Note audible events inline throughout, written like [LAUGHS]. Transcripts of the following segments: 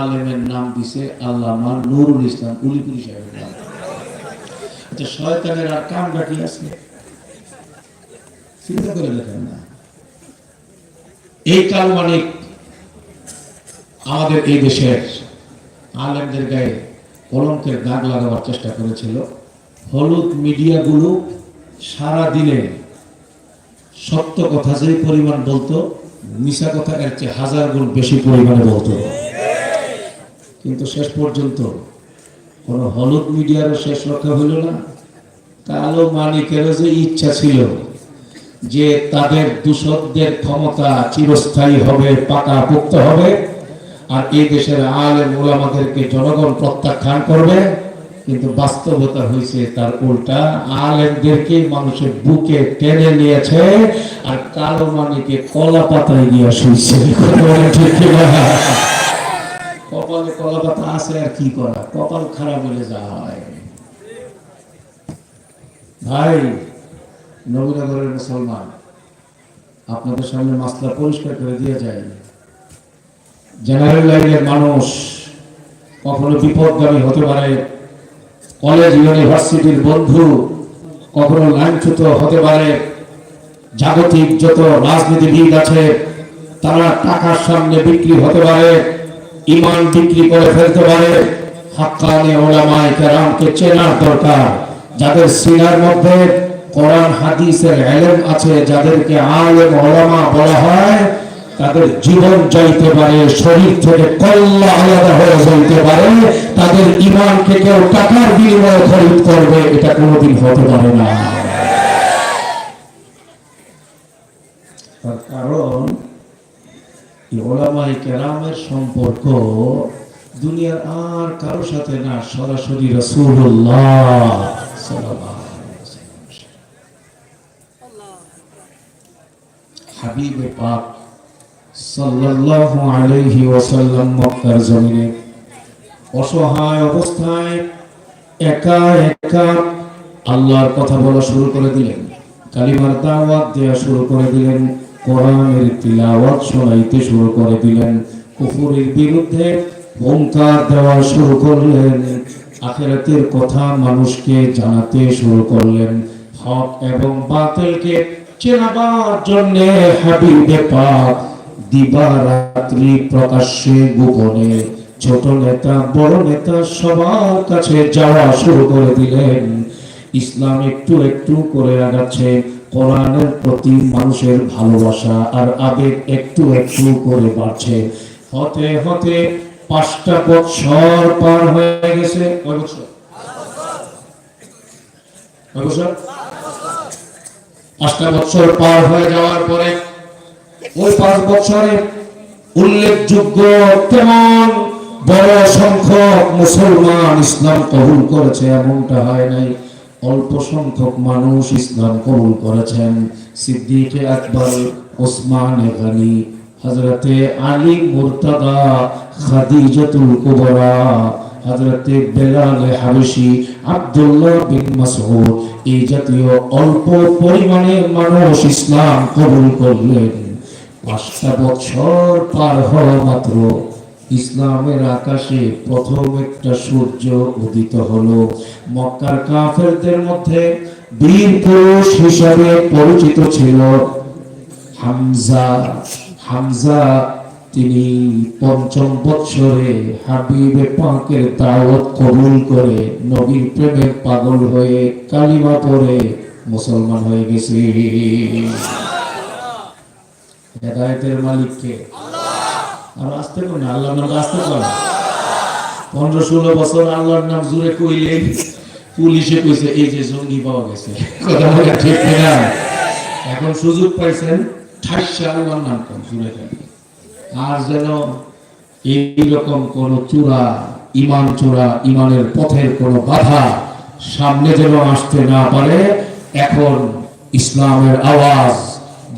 আলেমের নাম দিছে আল্লামা নুরুল ইসলাম উলিপুরি সাহেবের নাম। আচ্ছা শয়তানের আর কাম আছে? চিন্তা করে দেখেন না। এই আমাদের এই দেশের আলেমদের গায়ে কলঙ্কের দাগ লাগাবার চেষ্টা করেছিল। হলুদ মিডিয়াগুলো সারা দিনে সত্য কথা যে পরিমাণ বলতো মিশা কথা এর চেয়ে হাজার গুণ বেশি পরিমাণে বলতো। কিন্তু শেষ পর্যন্ত কোনো হলুদ মিডিয়ারও শেষ রক্ষা হইল না। কালো মানিকেরও যে ইচ্ছা ছিল যে তাদের দূষকদের ক্ষমতা চিরস্থায়ী হবে, পাকা পোক্ত হবে, আর এই দেশের আলেম ওলামাদেরকে জনগণ প্রত্যাখ্যান করবে, কিন্তু বাস্তবতা হয়েছে তার উল্টা। আলেমদেরকে মানুষের বুকে টেনে নিয়েছে আর কালো মানিকে কলা পাতায় নিয়ে শুয়েছে? [LAUGHS] কপালে কলা পাতা আছে আর কি করা? কপাল খারাপ হলে যা হয়। ভাই, নবীনগরের মুসলমান, আপনাদের সামনে মাসলা পরিষ্কার করে দিয়ে যায় জেনারেল লাইনের মানুষ কখনো বিপদগামী হতে পারে। কলেজ, ইউনিভার্সিটির বন্ধু কখনো লাইনচ্যুত হতে পারে। জাগতিক যত রাজনীতিবিদ আছে, তারা টাকার সামনে বিক্রি হতে পারে। ইমান বিক্রি করে ফেলতে পারে। হাক্কানি ওলামায়ে কেরামকে চেনার দরকার। যাদের সিনার মধ্যে কোরআন, হাদিসের এলেম আছে, যাদেরকে আলেম, ওলামা বলা হয়, তাদের জীবন যাইতে পারে, শরীর থেকে কল্লা আলাদা হয়ে যাইতে পারে। তাদের ইমানকে কেউ টাকার বিনিময়ে খরিদ করবে, এটা কোনোদিন হতে পারে না। কারণ ওলামাই কেরামের সম্পর্ক দুনিয়ার আর কারোর সাথে না, সরাসরি জমিনে অসহায় অবস্থায় একা একা আল্লাহর কথা বলা শুরু করে দিলেন, কালিমার দাওয়াত দেওয়া শুরু করে দিলেন কোরআনের তিলাওয়াত শোনাইতে শুরু করে দিলেন। কুফুরের বিরুদ্ধে হুঙ্কার দেওয়া শুরু করলেন। আখেরাতের কথা মানুষকে জানাতে শুরু করলেন। হক এবং বাতিলকে চেনাবার জন্য হাবিবে পাক দিবা রাত্রি প্রকাশ্যে গোপনে ছোট নেতা, বড় নেতা সবার কাছে যাওয়া শুরু করে দিলেন। ইসলাম একটু একটু করে আগাচ্ছে। কোরআনের প্রতি মানুষের ভালোবাসা আর আবেগ একটু একটু করে বাড়ছে। হতে হতে পাঁচটা বছর পার হয়ে গেছে। পাঁচটা বছর পার হয়ে যাওয়ার পরে ওই পাঁচ বছরে উল্লেখযোগ্য তেমন বড় সংখ্যক মুসলমান ইসলাম কবুল করেছে, এমনটা হয় নাই। অল্প সংখ্যক মানুষ ইসলাম কবুল করেছেন। সিদ্দিক আকবর, ওসমান গনি হজরতে আলী মুর্তদা, খাদিজাতুল কুবরা হজরতে বেলাল হাবশি, আব্দুল্লাহ বিন মাসউদ, এই জাতীয় অল্প পরিমাণে মানুষ ইসলাম কবুল করলেন। পাঁচটা বছর পার হওয়া মাত্র। ইসলামের আকাশে প্রথম একটা সূর্য উদিত হলো। মক্কার কাফেরদের মধ্যে বীর পুরুষ হিসাবে পরিচিত ছিল হামজা। হামজা তিনি পঞ্চম বৎসরে হাবিবে পাকের দাওয়াত কবুল করে নবীর প্রেমের পাগল হয়ে কালিমা পড়ে মুসলমান হয়ে গেছে। হেদায়তের মালিককে আর আসতে কোন আল্লাহর নাম আসতে কোন পনেরো ষোলো বছর আল্লাহর নাম জুড়ে কইলে, পুলিশে কইছে, এই যে জঙ্গি পাওয়া গেছে। কথা বলে ঠিক না এখন সুযোগ পাইছেন, ঠাসা আল্লাহর নাম কম, জুড়ে আর যেন এইরকম কোন চূড়া, ইমান চূড়া, ইমানের পথের কোন বাধা সামনে যেন আসতে না পারে, এখন ইসলামের আওয়াজ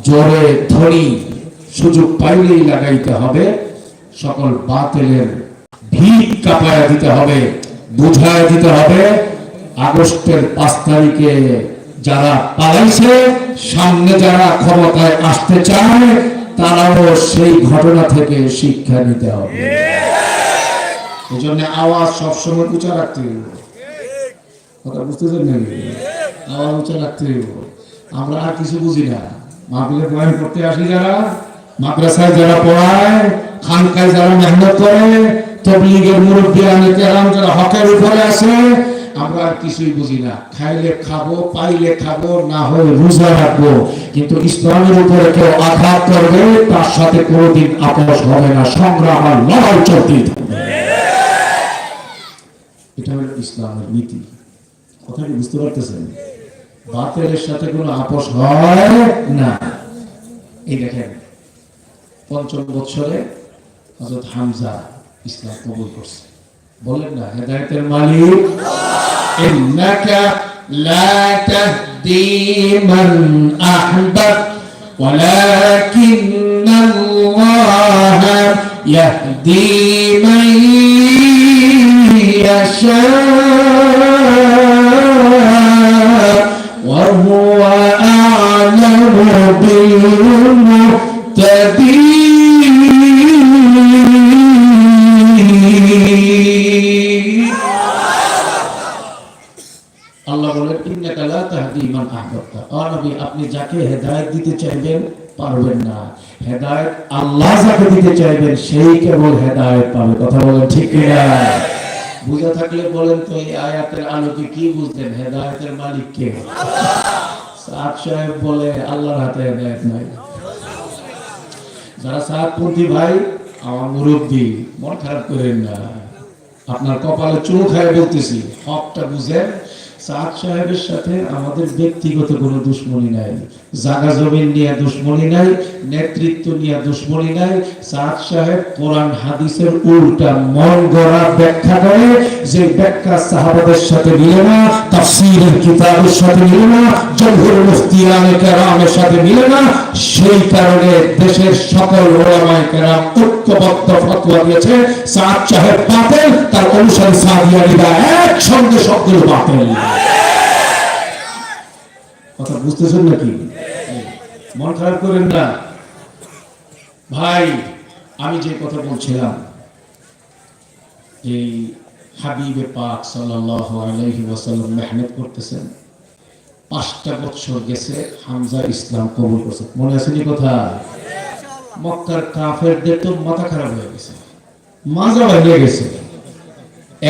জোরে ধরি সুযোগ পাইলেই লাগাইতে হবে। সকল বাতিলের ভিড় কাপায় দিতে হবে বুঝায় দিতে হবে। আগস্টের পাঁচ তারিখে যারা পালাইছে, সামনে যারা ক্ষমতায় আসতে চায়, তারাও সেই ঘটনা থেকে শিক্ষা নিতে হবে। এই জন্য আওয়াজ সবসময় উঁচা রাখতে কথা বুঝতেছেন নাকি? আওয়াজ উঁচা রাখতে আমরা আর কিছু বুঝি না। মাহফিলে বয়ান করতে আসি যারা মাদ্রাসায় যারা পড়ায়, খানকায় যারা মেহনত করে, তবলিগের মুরব্বী কেরাম, যারা হকের উপরে আছে আমরা আর কিছুই বুঝি না। খাইলে খাব, পাইলে খাব, না হয় রোজা রাখব। কিন্তু ইসলামের উপরে কেউ আঘাত করবে, তার সাথে কোনোদিন আপোষ হবে না। সংগ্রাম আর লড়াই চলতেই থাকবে। এটা হলো ইসলামের নীতি। কথা কি বুঝতে পারতেছেন? বাতিলের সাথে কোনো আপোষ হয় না। এই দেখেন পঞ্চম বছরে হযরত হামজা ইসলাম কবুল করছে বলেন না হেদায়েতের মালিক ইন্নাকা লা তাহদি মান আহবাব ولكن الله يهدي من يشاء মালিক কে? সাহেব বলে, আল্লাহর হাতে হেদায়েত নাই। যারা ভাই, আমার মুরব্বী, মন খারাপ করেন না। আপনার কপালে চুমু খায় বলতেছি, হকটা বুঝেন সাহেবের সাথে আমাদের ব্যক্তিগত কোনো দুশ্মনী নাই। জাগা জমিন নিয়ে দুশ্মনী নাই, নেতৃত্ব নিয়ে দুশ্মনী নাই। সাহেব কোরআন, হাদিসের উল্টা মন গড়া ব্যাখ্যা করে যে ব্যাখ্যা সাহাবাদের সাথে মিলে না কিতাবের সাথে মিলে না, জমহুর মুফতিয়ানে কেরামের সাথে মিলে না, সেই কারণে দেশের সকল ওলামায়ে কেরাম ঐক্যবদ্ধ ফতোয়া দিয়েছে সাহেব তার অনুসারী বাতিল। কথা বুঝতেছেন নাকি? মন খারাপ করেন না। ভাই, আমি যে কথা বলছিলাম এই হাবিবে পাক ওয়াসাল্লাম মেহনত করতেছেন, পাঁচটা বছর গেছে হামজা ইসলাম কবুল করছে। মনে আছে নি কথা? মক্কার কাফেরদের তো মাথা খারাপ হয়ে গেছে, মাজা হয়ে গেছে।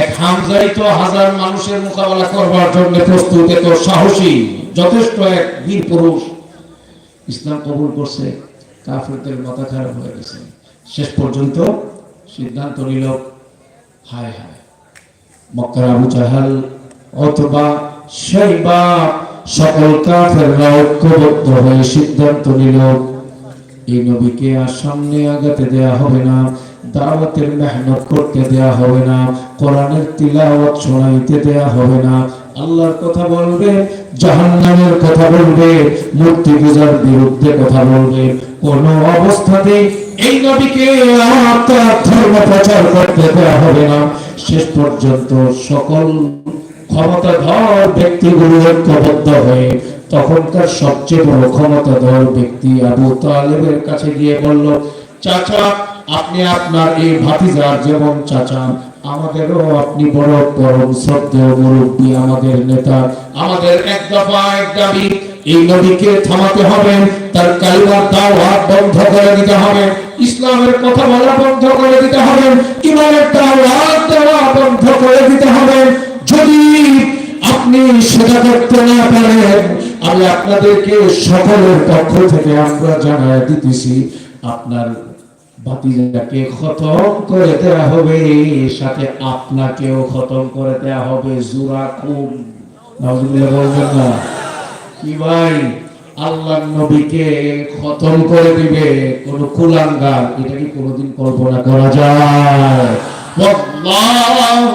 এক হামজাই তো হাজার মানুষের মোকাবেলা করবার জন্য প্রস্তুত, এত সাহসী। যথেষ্ট এক বীর পুরুষ ইসলাম কবুল করছে, কাফেরদের মাথা খারাপ হয়ে গেছে। শেষ পর্যন্ত সিদ্ধান্ত নিল, হায় হায়। মক্কার আবু জাহাল অথবা সেইবা সকল কাফেররা ঐক্যবদ্ধ হয়ে সিদ্ধান্ত নিল, এই নবীকে আর সামনে আগাতে দেয়া হবে না, দাওয়াতের মেহনত করতে দেয়া হবে না, কোরআনের তিলাওয়াত শোনাইতে দেয়া হবে না আল্লাহর কথা বলবে, জাহান্নামের কথা বলবে, মূর্তি পূজার বিরুদ্ধে কথা বলবে। কোন অবস্থাতে এই নবীকে আর তার ধর্ম প্রচার করতে দেয়া হবে না। শেষ পর্যন্ত সকল ক্ষমতাধর ব্যক্তিগুলো ঐক্যবদ্ধ হয়ে তখনকার সবচেয়ে বড় ক্ষমতাধর ব্যক্তি আবু তালেবের কাছে গিয়ে বলল, চাচা, আপনি আপনার এই ভাতিজার যেমন চাচা আমাদেরও আপনি বড় পরম শ্রদ্ধেয় মুরব্বী আমাদের নেতা, আমাদের এক দফা এক দাবি, এই নবীকে থামাতে হবে, তার কালিমার দাওয়াত বন্ধ করে দিতে হবে, ইসলামের কথা বলা বন্ধ করে দিতে হবে, ইমানের দাওয়াত দেওয়া বন্ধ করে দিতে হবে। যদি আপনি সেটা করতে না পারেন, আমি আপনাদেরকে সকলের পক্ষ থেকে আমরা জানাই দিতেছি, আপনার বাতিজাকে খতম করে দেয়া হবে সাথে আপনাকেও খতম করে দেয়া হবে জুরা খুব নাউজুবিল্লাহ বলবেন না কি ভাই আল্লাহ নবীকে খতম করে দিবে কোন কুলাঙ্গার এটা কি কোনোদিন কল্পনা করা যায় والله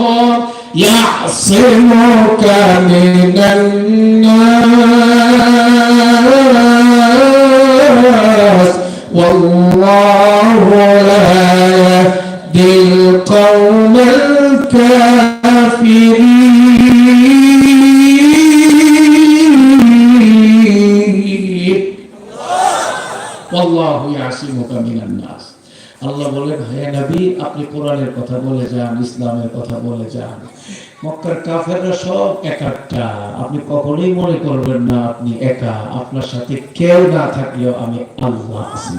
يعصمك من الناس والله মিনান নাস। আল্লাহ বলেন, হে নবী, আপনি কোরআনের কথা বলে যান, ইসলামের কথা বলে যান। মক্কার কাফেররা সব একাটা আপনি কখনোই মনে করবেন না, আপনি একা। আপনার সাথে কেউ না থাকলেও আমি আল্লাহ আছি।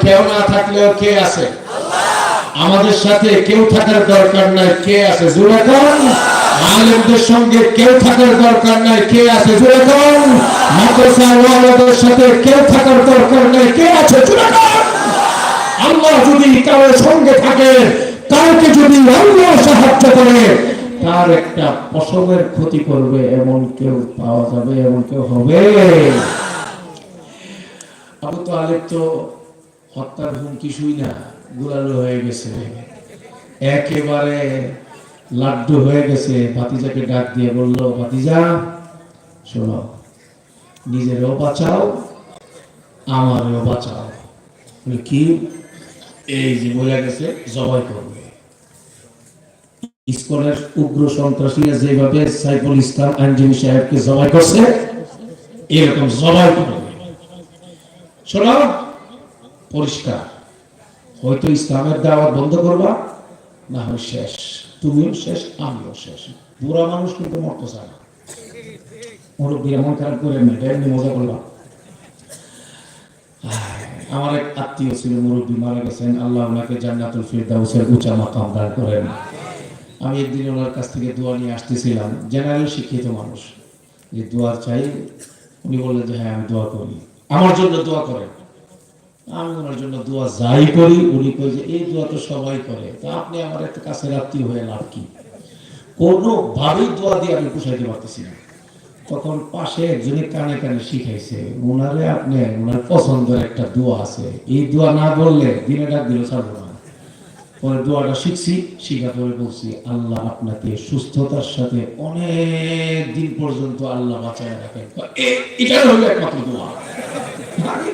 কেউ না থাকলেও কে আছে? আমাদের সাথে কেউ থাকার দরকার নাই। কে আছে? জুড়ে আলেমদের সঙ্গে কেউ থাকার দরকার নাই, কে আছে? কোন সাথে কেউ থাকার দরকার নাই, কে আছে? আল্লাহ যদি কারোর সঙ্গে থাকে যদি আল্লাহ সাহায্য করে, তার একটা পশমের ক্ষতি করবে, এমন কেউ পাওয়া যাবে, এমন কেউ হবে। আবু তো আলেপ তো হত্যার হুমকি শুই না, গুলালো হয়ে গেছে। একেবারে লাড্ডু হয়ে গেছে। ভাতিজাকে ডাক দিয়ে বলল, ভাতিজা, শোনো, নিজেরও বাঁচাও, আমারও বাঁচাও। কি? এই যে বলে গেছে, জবাই করবে। উগ্র সন্ত্রাসীরা যেভাবে সাইফুল ইসলাম আইনজীবী সাহেবকে জবাই করছে, এরকম জবাই করবে। শোনো, পরিষ্কার। হয়তো ইসলামের দাওয়াত বন্ধ করবা, না হয় শেষ। তুমিও শেষ, আমিও শেষ। বুড়া মানুষ কিন্তু মরতে চায় না। মুরব্বী, এমন খারাপ করে মেয়েটা এমনি মজা করলাম আমার এক আত্মীয় ছিল, মুরব্বী মারা গেছেন। আল্লাহ ওনাকে জান্নাতুল ফিরদাউসের উঁচা মাকাম দান করেন। আমি একদিন ওনার কাছ থেকে দোয়া নিয়ে আসতেছিলাম। জেনারেল শিক্ষিত মানুষ। যে দোয়া চাই, উনি বললেন যে হ্যাঁ আমি দোয়া করি। আমার জন্য দোয়া করেন। আমি ওনার জন্য দোয়া যাই করি, উনি কই যে, এই দোয়া তো সবাই করে। তা আপনি আমার একটা কাছের আত্মীয় হয়ে লাভ কি? কোনো ভাবেই দোয়া দিয়ে আমি পুষাইতে পারতেছি না। তখন পাশে একজনে কানে কানে শিখাইছে ওনারে আপনি ওনার পছন্দের একটা দোয়া আছে। এই দোয়া না বললে দিনে ডাক দিল ছাড়বো না। পরে দোয়াটা শিখছি, শিখা পরে বলছি, আল্লাহ আপনাকে সুস্থতার সাথে অনেক দিন পর্যন্ত আল্লাহ বাঁচায় রাখেন। এটা হলো একমাত্র দোয়া।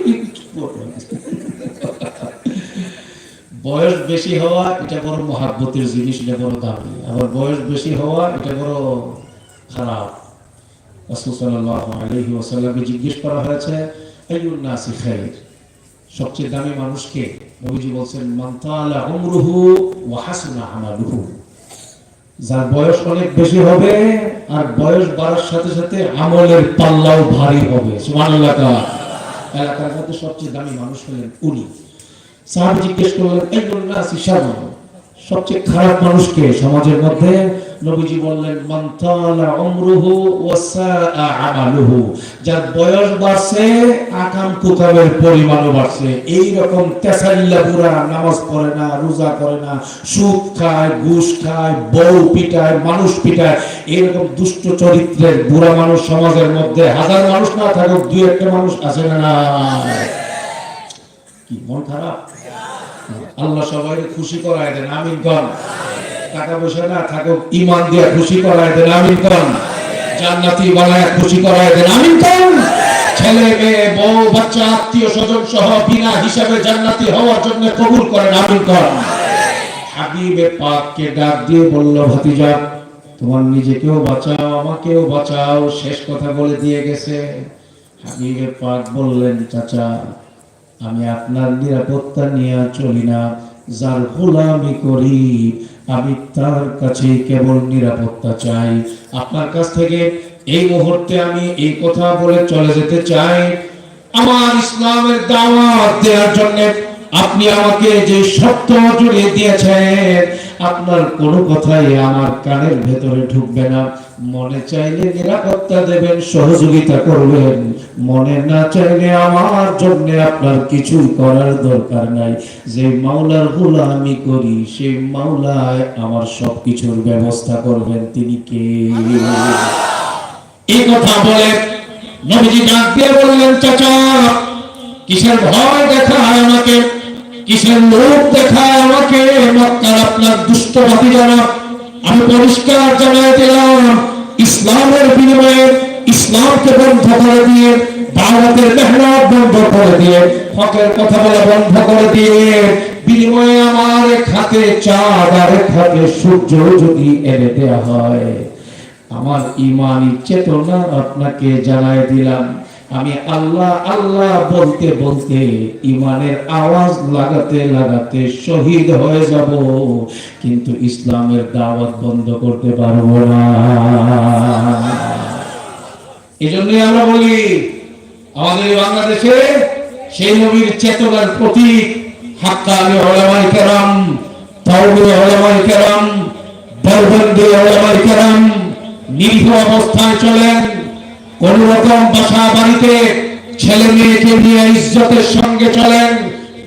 কি করব? বয়স বেশি হওয়া এটা বড় মহাব্বতের জিনিস, এটা বড় দামি। আবার বয়স বেশি হওয়া এটা বড় খারাপ। সাল্লাল্লাহু জিজ্ঞেস করা হয়েছে নাসি খাইর? সবচেয়ে দামি মানুষকে নবীজি বলছেন, মান তালা উমরুহু আমালুহু। যার বয়স অনেক বেশি হবে, আর বয়স বাড়ার সাথে সাথে আমলের পাল্লাও ভারী হবে। এলাকার মধ্যে সবচেয়ে দামি মানুষ হলেন উনি। সাহাবী জিজ্ঞেস করলেন সবচেয়ে খারাপ মানুষকে সমাজের মধ্যে নবীজি বললেন উমরুহু আমালুহু। যার বয়স বাড়ছে, আকাম কুকামের পরিমাণও বাড়ছে। এই রকম তেসাল্লা নামাজ পড়ে না, রোজা করে না, সুদ খায়, ঘুষ খায়, বউ পিটায়, মানুষ পিটায় এরকম দুষ্ট চরিত্রের বুড়া মানুষ সমাজের মধ্যে হাজার মানুষ না থাকুক, দুই একটা মানুষ আছে না কি, মন খারাপ? আল্লাহ সবাই খুশি করায় দেন, আমিন কন। টাকা পয়সা না থাকুক ইমান দিয়ে খুশি করায় দেন, আমিন কন। জান্নাতি বানায় খুশি করায় দেন, আমিন কন। ছেলে, মেয়ে, বউ, বাচ্চা, আত্মীয় স্বজন সহ বিনা হিসাবে জান্নাতি হওয়ার জন্য কবুল করেন, আমিন কন। হাবিবে পাককে ডাক দিয়ে বলল, ভাতিজা, তোমার নিজেকেও বাঁচাও, আমাকেও বাঁচাও। শেষ কথা বলে দিয়ে গেছে। হাবিবে পাক বললেন, চাচা আমি আপনার নিরাপত্তা নিয়ে চলি না। যার গোলামি করি, আমি তার কাছে কেবল নিরাপত্তা চাই। আপনার কাছ থেকে এই মুহূর্তে আমি এই কথা বলে চলে যেতে চাই। আমার ইসলামের দাওয়াত দেওয়ার জন্য আপনি আমাকে যে সত্য জুড়ে দিয়েছেন, আপনার কোনো কথাই আমার কানের ভেতরে ঢুকবে না। মনে চাইলে নিরাপত্তা দেবেন, সহযোগিতা করবেন। মনে না চাইলে আমার জন্য আপনার কিছুই করার দরকার নাই। যে মাওলার গোলামি করি সেই মাওলায় আমার সবকিছুর ব্যবস্থা করবেন। তিনি কে? এই কথা বলে নবীজি ডাক দিয়ে বললেন, চাচা, কিসের ভয় দেখায় আমাকে? কিসের লোক দেখায় আমাকে? মক্কার আপনার দুষ্টবাদী জানা। আমি পরিষ্কার জানাই দিলাম, ইসলামের বিনিময়ে ইসলামকে বন্ধ করে দিয়ে, দাওয়াতের মেহনত বন্ধ করে দিয়ে, হকের কথা বলা বন্ধ করে দিয়ে, বিনিময়ে আমার খাতে চাঁদ আর হাতে সূর্য যদি এনে দেয়া হয়। আমার ইমানি চেতনা আপনাকে জানাই দিলাম। আমি আল্লাহ আল্লাহ বলতে বলতে ইমানের আওয়াজ লাগাতে লাগাতে শহীদ হয়ে যাব। কিন্তু ইসলামের দাওয়াত বন্ধ করতে পারব না। এই জন্যই আমরা বলি, আমাদের বাংলাদেশে সেই নবীর চেতনার প্রতীক হাক্কানি ওলামাই কেরাম তাওবি ওলামাই কেরাম, দরবন্দি ওলামাই কেরাম নিরীহ অবস্থায় চলেন। কোন রকম বাসা বাড়িতে ছেলে মেয়েকে নিয়ে ইজ্জতের সঙ্গে চলেন,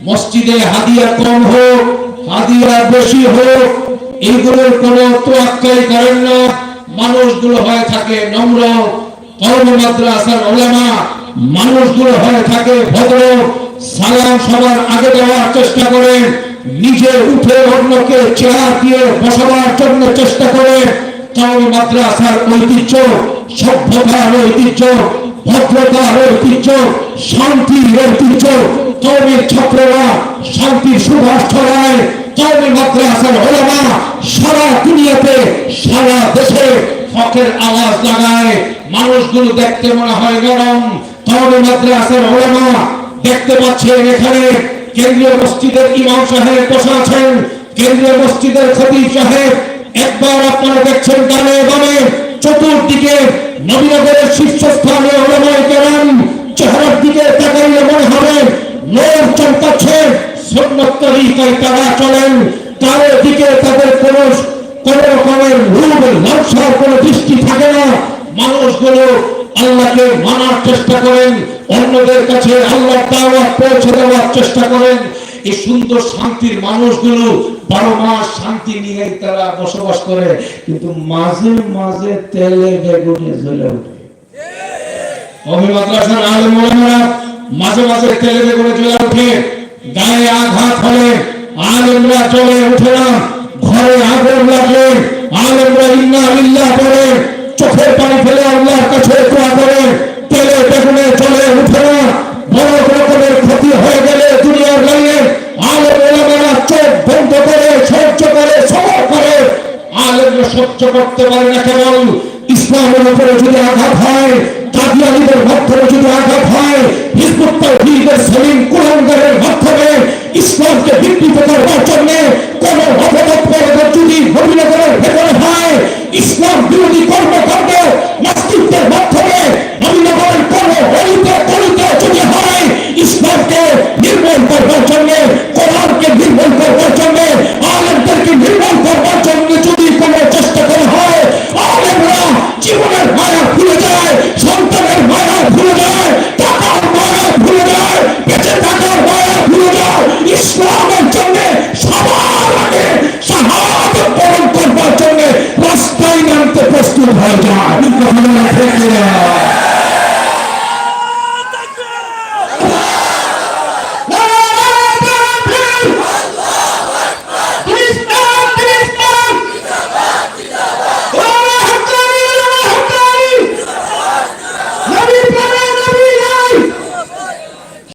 মসজিদে হাদিয়া কম হোক, হাদিয়া বেশি হোক এইগুলোর কোনো তোয়াক্কাই করেন না। মানুষগুলো হয়ে থাকে নম্র কর্ম মাদ্রাসার ওলামা। মানুষগুলো হয়ে থাকে ভদ্র, সালাম সবার আগে দেওয়ার চেষ্টা করেন নিজে উঠে অন্যকে চেয়ার দিয়ে বসাবার জন্য চেষ্টা করেন কর্ম মাদ্রাসার ঐতিহ্য সভ্যতার ঐতিহ্য, ভদ্রতার ঐতিহ্য, শান্তির ঐতিহ্য। ছাত্ররা শান্তির সুভাষ ছড়ায়। সারা দুনিয়াতে, সারা দেশে হকের আওয়াজ লাগায়। মানুষগুলো দেখতে মনে হয় গরম কর্মী মাদ্রাসার ওলামা দেখতে পাচ্ছেন এখানে কেন্দ্রীয় মসজিদের ইমাম সাহেব বসে আছেন। কেন্দ্রীয় মসজিদের খতিব সাহেব, একবার আপনারা দেখছেন ডানে বামে চতুর্দিকে নবীনগরের শীর্ষস্থানে ওলামায়ে কেরাম চেহারার দিকে তাকাইলে মনে হবে, নূর চমকাচ্ছে, সুন্নত তরিকায় তারা চলেন। তাদের দিকে তাদের কোন কোন রকমের রূপ লালসার কোন দৃষ্টি থাকে না। মানুষগুলো আল্লাহকে মানার চেষ্টা করেন, অন্যদের কাছে আল্লাহ দাওয়াত পৌঁছে দেওয়ার চেষ্টা করেন। এই সুন্দর শান্তির মানুষগুলো বারো মাস শান্তি নিয়ে তারা বসবাস করে, কিন্তু মাঝে মাঝে তেলে বেগুনে জ্বলে মাঝে মাঝে তেলে বেগুনে জ্বলে গায়ে আঘাত হলে আলেমরা চলে না, ঘরে আগুন লাগলে আলেমরা ইন্না ইল্লাহ করে চোখের পানি ফেলে আল্লাহর কাছে করে, তেলে বেগুনে চলে ওঠে না, বড় ক্ষতি হয়ে গেলে দুনিয়ার লাইনে আলেম ওলামারা চোখ বন্ধ করে, সহ্য করে, সবর করে। আলেমরা সহ্য করতে পারে না কেবল। ইসলামের উপরে যদি আঘাত হয় কাদিয়ানিদের মাধ্যমে যদি আঘাত হয় মাধ্যমে ইসলামকে জন্য কোন অপতৎপরতা যদি নবীনগরের ভেতরে হয়, ইসলাম বিরোধী কর্মকাণ্ড মাধ্যমে